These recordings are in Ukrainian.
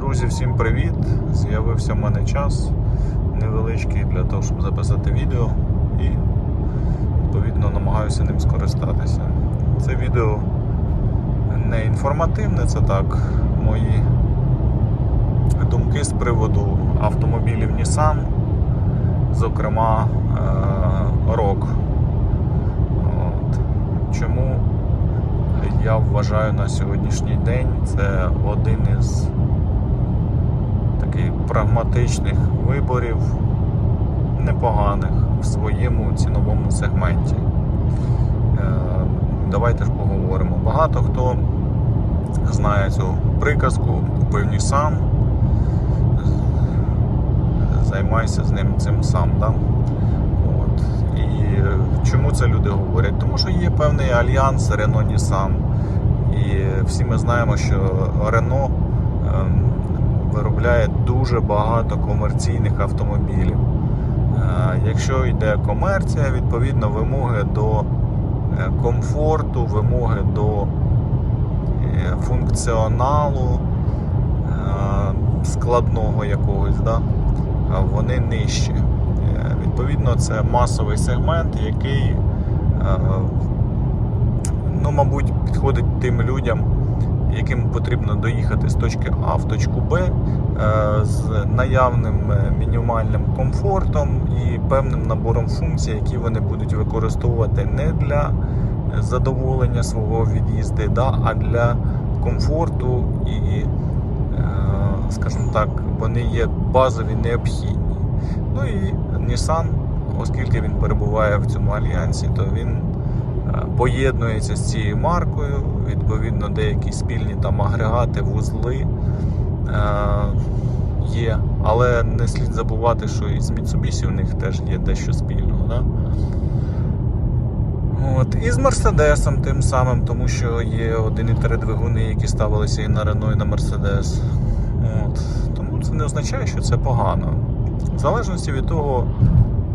Друзі, всім привіт! З'явився в мене час невеличкий для того, щоб записати відео і відповідно намагаюся ним скористатися. Це відео не інформативне, це так, мої думки з приводу автомобілів Nissan, зокрема е. От. Чому я вважаю на сьогоднішній день це один із таких прагматичних виборів, непоганих в своєму ціновому сегменті. Е, Давайте ж поговоримо. Багато хто знає цю приказку, купив Nissan, займайся з ним цим сам. Да? От. І чому це люди говорять? Тому що є певний альянс Renault Nissan. І всі ми знаємо, що Renault ем, виробляє дуже багато комерційних автомобілів. Е, Якщо йде комерція, відповідно вимоги до е, комфорту, вимоги до е, функціоналу складного якогось, да, вони нижчі. Відповідно, це масовий сегмент, який, ну, мабуть, підходить тим людям, яким потрібно доїхати з точки А в точку Б е, з наявним е, мінімальним комфортом і певним набором функцій, які вони будуть використовувати не для задоволення свого від'їзду, да, а для комфорту і, е, скажімо так, вони є базові необхідні. Ну і Nissan, оскільки він перебуває в цьому альянсі, то він е, поєднується з цією маркою. Відповідно, деякі спільні там агрегати, вузли е, є. Але не слід забувати, що і з Mitsubishi у них теж є дещо спільного. Да? От. І з Мерседесом тим самим, тому що є 1,3 двигуни, які ставилися і на Renault, і на. От. Тому це не означає, що це погано. В залежності від того,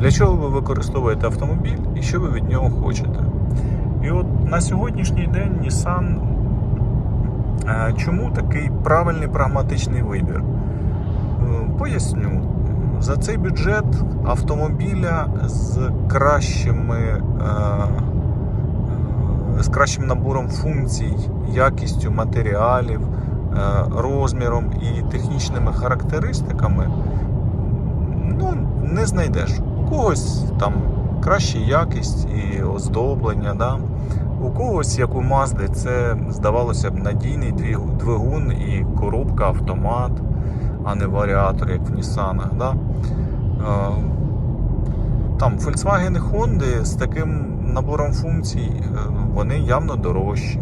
для чого ви використовуєте автомобіль і що ви від нього хочете. І от на сьогоднішній день Nissan е, чому такий правильний прагматичний вибір? Е, Поясню. За цей бюджет автомобіля з кращими е, з кращим набором функцій, якістю матеріалів, розміром і технічними характеристиками ну, не знайдеш. У когось там краща якість і оздоблення, да? у когось, як у Мазди, це здавалося б надійний двигун і коробка автомат, а не варіатор, як в Нісанах. Да? Е, Там Volkswagen і Honda з таким набором функцій е, вони явно дорожчі.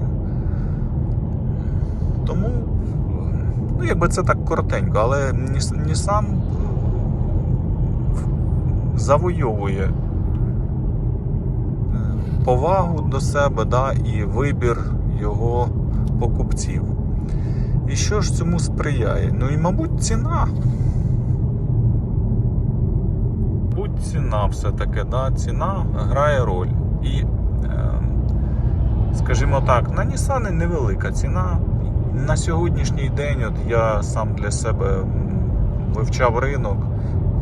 Тому, ну, якби це так коротенько, але Nissan е, завойовує повагу до себе да, і вибір його покупців. І що ж цьому сприяє? Ну і, мабуть, ціна. Будь ціна все-таки, да? ціна грає роль. І, е, скажімо так, на Nissan невелика ціна. На сьогоднішній день от я сам для себе вивчав ринок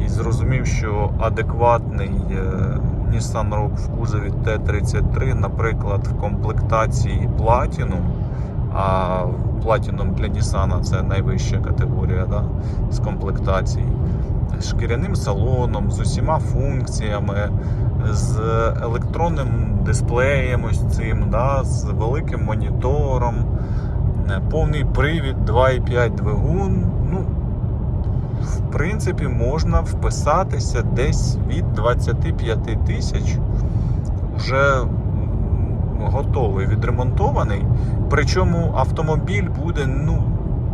і зрозумів, що адекватний е, Nissan Rogue в кузові T33, наприклад, в комплектації Platinum, а Platinum для Nissan це найвища категорія да, з комплектацій, з шкіряним салоном, з усіма функціями, з електронним дисплеєм ось цим, да, з великим монітором, е, повний привід 2,5 двигун. Ну, в принципі, можна вписатися десь від 25 тисяч вже готовий, відремонтований. Причому автомобіль буде, ну,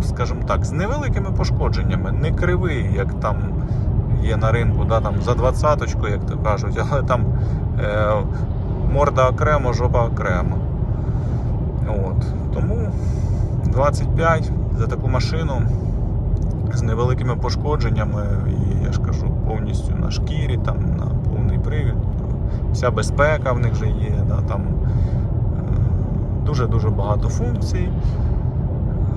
скажімо так, з невеликими пошкодженнями, не кривий, як там є на ринку, да, там за двадцяточку, як то кажуть, але там е, морда окремо, жопа окремо. От. Тому 25 за таку машину з невеликими пошкодженнями, і я ж кажу, повністю на шкірі, там на повний привід. Вся безпека в них вже є, да, там е, дуже-дуже багато функцій.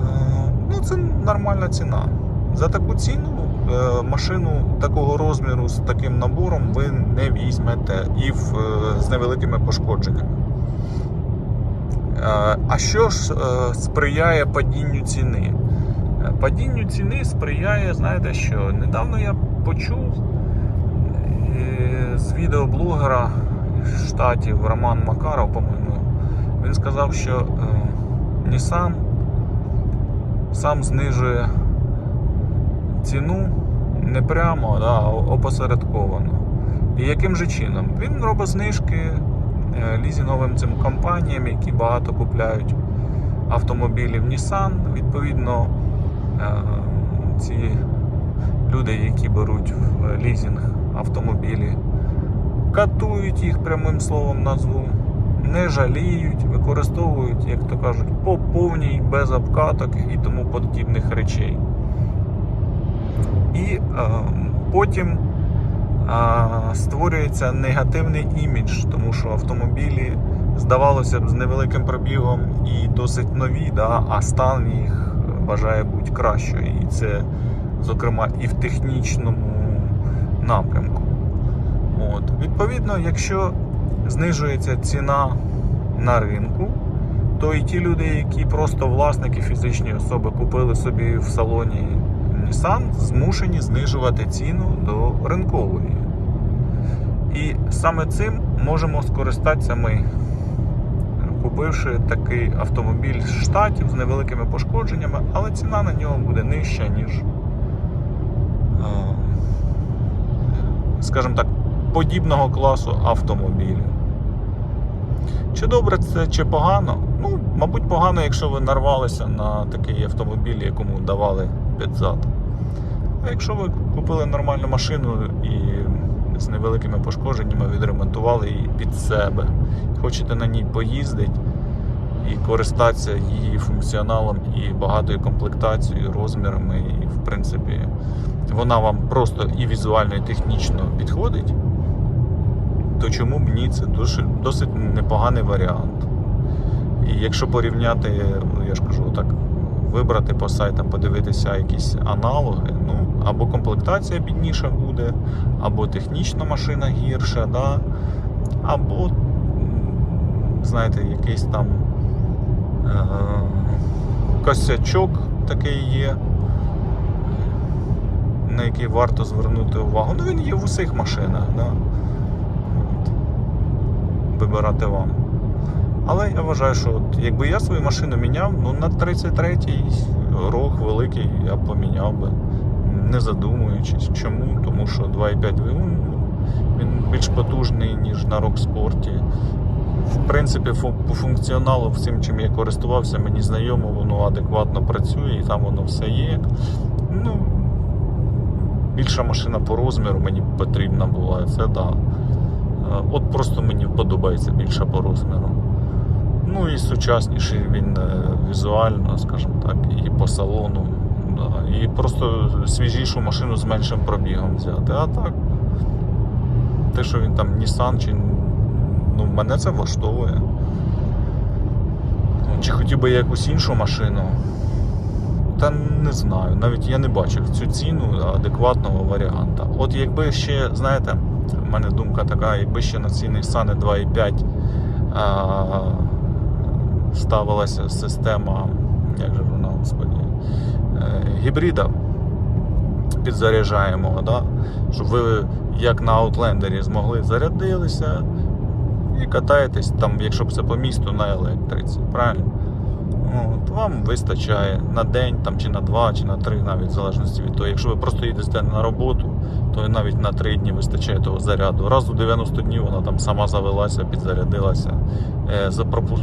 Е, Ну, це нормальна ціна. За таку ціну е, машину такого розміру з таким набором ви не візьмете і в, з невеликими пошкодженнями. А що ж сприяє падінню ціни? Падінню ціни сприяє, знаєте що? Недавно я почув е, з відеоблогера штатів Роман Макаров, по-моєму, він сказав, що е, Nissan сам знижує ціну не прямо, а опосередковано. І яким же чином? Він робить знижки е, лізінговим цим компаніям, які багато купляють автомобілів Nissan. Відповідно, ці люди, які беруть в лізінг автомобілі, катують їх прямим словом назву, не жаліють, використовують, як то кажуть, по повній, без обкаток і тому подібних речей. І е, потім е, створюється негативний імідж, тому що автомобілі, здавалося б, з невеликим пробігом і досить нові, да, а стан їх бажає бути кращою. І це, зокрема, і в технічному напрямку. От. Відповідно, якщо знижується ціна на ринку, то і ті люди, які просто власники фізичні особи купили собі в салоні Nissan, змушені знижувати ціну до ринкової. І саме цим можемо скористатися ми, купивши такий автомобіль з штатів з невеликими пошкодженнями, але ціна на нього буде нижча, ніж, е, скажімо так, подібного класу автомобілів. Чи добре це, чи погано? Ну, мабуть, погано, якщо ви нарвалися на такий автомобіль, якому давали під зад. А якщо ви купили нормальну машину і з невеликими пошкодженнями відремонтували її під себе, хочете на ній поїздити і користатися її функціоналом і багатою комплектацією, розмірами, і в принципі вона вам просто і візуально, і технічно підходить, то чому б ні? Це досить, непоганий варіант. І якщо порівняти, ну, я ж кажу, так, вибрати по сайтам, подивитися якісь аналоги, ну, або комплектація бідніша буде, або технічна машина гірша, да, або, знаєте, якийсь там е- косячок такий є, на який варто звернути увагу. Ну, він є в усіх машинах, да. Вибирати вам. Але я вважаю, що от, якби я свою машину міняв, ну на 33-й рог великий я поміняв би, не задумуючись. Чому? Тому що 2,5 двигун він більш потужний, ніж на рок-спорті. В принципі, по функціоналу всім, чим я користувався, мені знайомо, воно адекватно працює і там воно все є. Ну, більша машина по розміру мені потрібна була, це да. Е, От просто мені подобається більша по розміру. Ну і сучасніший він е, візуально, скажімо так, і по салону. Да. І просто свіжішу машину з меншим пробігом взяти. А так, те, що він там Nissan, чи ну, мене це влаштовує. Ну, Чи хотів би я якусь іншу машину? Та не знаю. Навіть я не бачив цю ціну адекватного варіанта. От якби ще, знаєте, в мене думка така, якби ще на ці Nissan 2.5 а, ставилася система, як же вона, господі, е, гібрида підзаряджаємого, да? щоб ви як на Outlander змогли зарядилися і катаєтесь там, якщо б це по місту на електриці, правильно? От, вам вистачає на день там, чи на два, чи на три, навіть в залежності від того. Якщо ви просто їдете на роботу, то навіть на три дні вистачає того заряду. Раз у 90 днів вона там сама завелася, підзарядилася, е, запропу...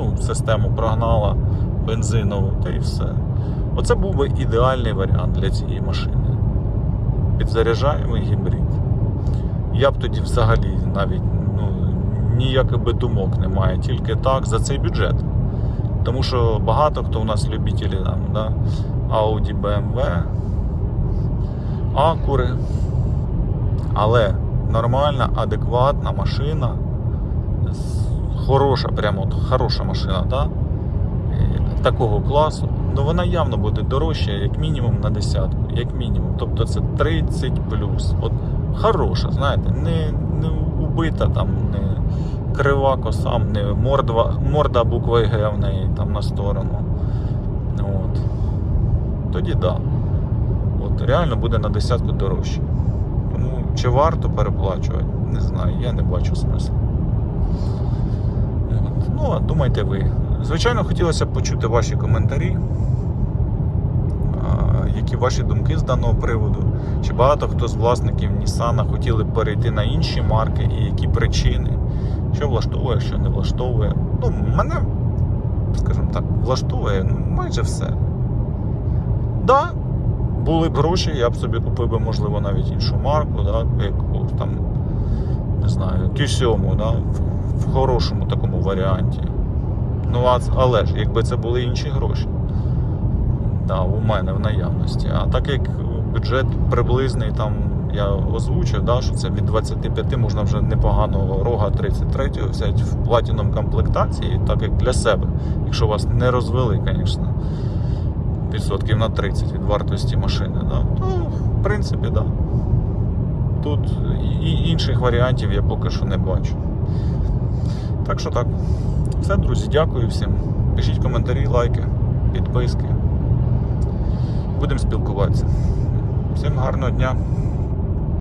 ну, систему прогнала бензинову, та і все. Оце був би ідеальний варіант для цієї машини. Підзаряджаємий гібрид. Я б тоді взагалі навіть ну, ніяких би думок немає, тільки так за цей бюджет. Тому що багато хто у нас любителі там, да? Audi, BMW, Акури. Але нормальна, адекватна машина, хороша, прямо от хороша машина, да? Такого класу, ну вона явно буде дорожча, як мінімум на десятку, як мінімум. Тобто це 30 плюс. От хороша, знаєте, не, не убита там, не крива косам, не мордва, морда буквою Г в неї там на сторону. От. Тоді так. Да. От реально буде на десятку дорожче. Тому чи варто переплачувати, не знаю, я не бачу смислу. Ну, а думайте ви. Звичайно, хотілося б почути ваші коментарі. Які ваші думки з даного приводу? Чи багато хто з власників Nissan хотіли б перейти на інші марки і які причини? Що влаштовує, що не влаштовує? Ну, мене, скажімо так, влаштовує майже все. Да, були б гроші, я б собі купив би, можливо, навіть іншу марку, да, якогось там, не знаю, Q7, да, в, хорошому такому варіанті. Ну, але ж, якби це були інші гроші. Да, у мене в наявності. А так як бюджет приблизний, там я озвучив, да, що це від 25 можна вже непоганого рога 33 взяти в платіном комплектації, так як для себе, якщо вас не розвели, звісно, відсотків на 30 від вартості машини, да, то в принципі, да. Тут і інших варіантів я поки що не бачу. Так що так. Все, друзі, дякую всім. Пишіть коментарі, лайки, підписки. Будемо спілкуватися. Всім гарного дня.